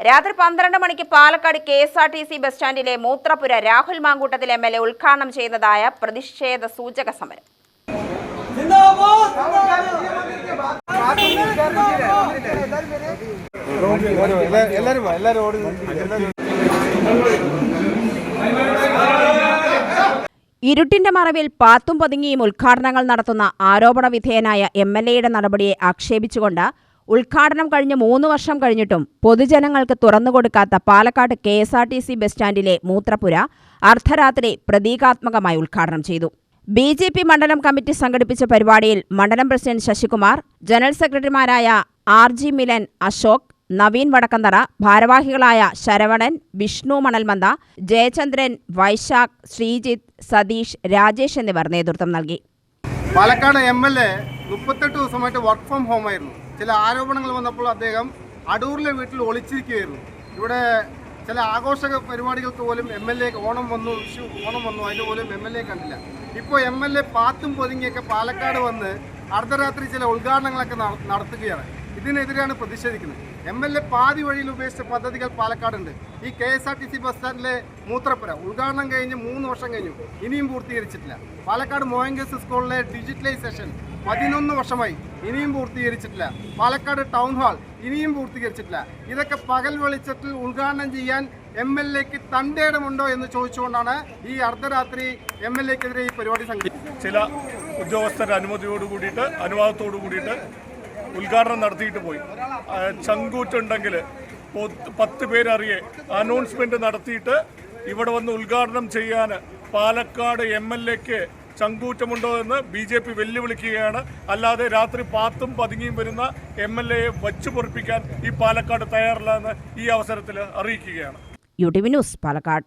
രാത്രി പന്ത്രണ്ട് മണിക്ക് Palakkad K S R T C bus സ്റ്റാൻഡിലെ മൂത്രപുര Rahul Mamkootathil M L A ഉദ്ഘാടനം ചെയ്യുന്നതായ പ്രതിഷേധ സൂചക സമരം. ഇരുട്ടിന്റെ മറവിൽ പാത്തും പതുങ്ങിയും ഉദ്ഘാടനങ്ങൾ നടത്തുന്ന ആരോപണ വിധേയനായ എം എൽ എയുടെ നടപടിയെ ആക്ഷേപിച്ചുകൊണ്ട് ഉദ്ഘാടനം കഴിഞ്ഞ് മൂന്ന് വർഷം കഴിഞ്ഞിട്ടും പൊതുജനങ്ങൾക്ക് തുറന്നുകൊടുക്കാത്ത Palakkad K S R T C bus സ്റ്റാൻഡിലെ മൂത്രപ്പുര അർദ്ധരാത്രി പ്രതീകാത്മകമായി ഉദ്ഘാടനം ചെയ്തു. ബി ജെ പി മണ്ഡലം കമ്മിറ്റി സംഘടിപ്പിച്ച പരിപാടിയിൽ മണ്ഡലം പ്രസിഡന്റ് ശശികുമാർ ജനറൽ സെക്രട്ടറിമാരായ ആർ ജി മിലൻ അശോക് നവീൻ വടക്കന്തറ ഭാരവാഹികളായ ശരവണൻ വിഷ്ണു മണൽമന്ദ ജയചന്ദ്രൻ വൈശാഖ് ശ്രീജിത്ത് സതീഷ് രാജേഷ് എന്നിവർ നേതൃത്വം നൽകി. പാലക്കാട് എം എൽ എ മുപ്പത്തെട്ട് ദിവസമായിട്ട് വർക്ക് ഫ്രം ഹോം ആയിരുന്നു. ചില ആരോപണങ്ങൾ വന്നപ്പോൾ അദ്ദേഹം അടൂരിലെ വീട്ടിൽ ഒളിച്ചിരിക്കുകയായിരുന്നു. ഇവിടെ ചില ആഘോഷ പരിപാടികൾക്ക് പോലും എം എൽ എ ഓണം വന്നു വിഷു ഓണം വന്നു. അതിന് പോലും എം എൽ എ കണ്ടില്ല. ഇപ്പോൾ എം എൽ എ പാത്തും പൊതുങ്ങിയൊക്കെ പാലക്കാട് വന്ന് അർദ്ധരാത്രി ചില ഉദ്ഘാടനങ്ങളൊക്കെ നടത്തുകയാണ്. ഇതിനെതിരെയാണ് പ്രതിഷേധിക്കുന്നത്. എം എൽ എ പാതി വഴിയിൽ ഉപേക്ഷിച്ച പദ്ധതികൾ പാലക്കാടുണ്ട്. ഈ K S R T C bus സ്റ്റാൻഡിലെ മൂത്രപ്പുര ഉദ്ഘാടനം കഴിഞ്ഞ് മൂന്ന് വർഷം കഴിഞ്ഞു. ഇനിയും പൂർത്തീകരിച്ചിട്ടില്ല. പാലക്കാട് മോയങ്കസ് സ്കൂളിലെ ഡിജിറ്റലൈസേഷൻ പതിനൊന്ന് വർഷമായി ഇനിയും പൂർത്തീകരിച്ചിട്ടില്ല. പാലക്കാട് ടൗൺ ഹാൾ ഇനിയും പൂർത്തീകരിച്ചിട്ടില്ല. ഇതൊക്കെ പകൽ വെളിച്ചത്തിൽ ഉദ്ഘാടനം ചെയ്യാൻ എം എൽ എക്ക് തണ്ടേടമുണ്ടോ എന്ന് ചോദിച്ചുകൊണ്ടാണ് ഈ അർദ്ധരാത്രി എം എൽ എക്കെതിരെ ഈ പരിപാടി സംഘടിപ്പിച്ചത് ചില ഉദ്യോഗസ്ഥരുടെ അനുമതിയോട് കൂടിയിട്ട് അനുവാദത്തോട് കൂടിയിട്ട് ഉദ്ഘാടനം നടത്തിയിട്ട് പോയി. ചങ്കൂറ്റുണ്ടെങ്കിൽ പത്ത് പേരറിയെ അനൗൺസ്മെന്റ് നടത്തിയിട്ട് ഇവിടെ വന്ന് ഉദ്ഘാടനം ചെയ്യാൻ പാലക്കാട് എം എൽ എക്ക് ചങ്കൂറ്റമുണ്ടോ എന്ന് ബി ജെ പി വെല്ലുവിളിക്കുകയാണ്. അല്ലാതെ രാത്രി പാത്തും പതുങ്ങിയും വരുന്ന എം എൽ എയെ വച്ചു പൊറിപ്പിക്കാൻ ഈ പാലക്കാട് തയ്യാറില്ല എന്ന് ഈ അവസരത്തിൽ അറിയിക്കുകയാണ്. U T V news Palakkad.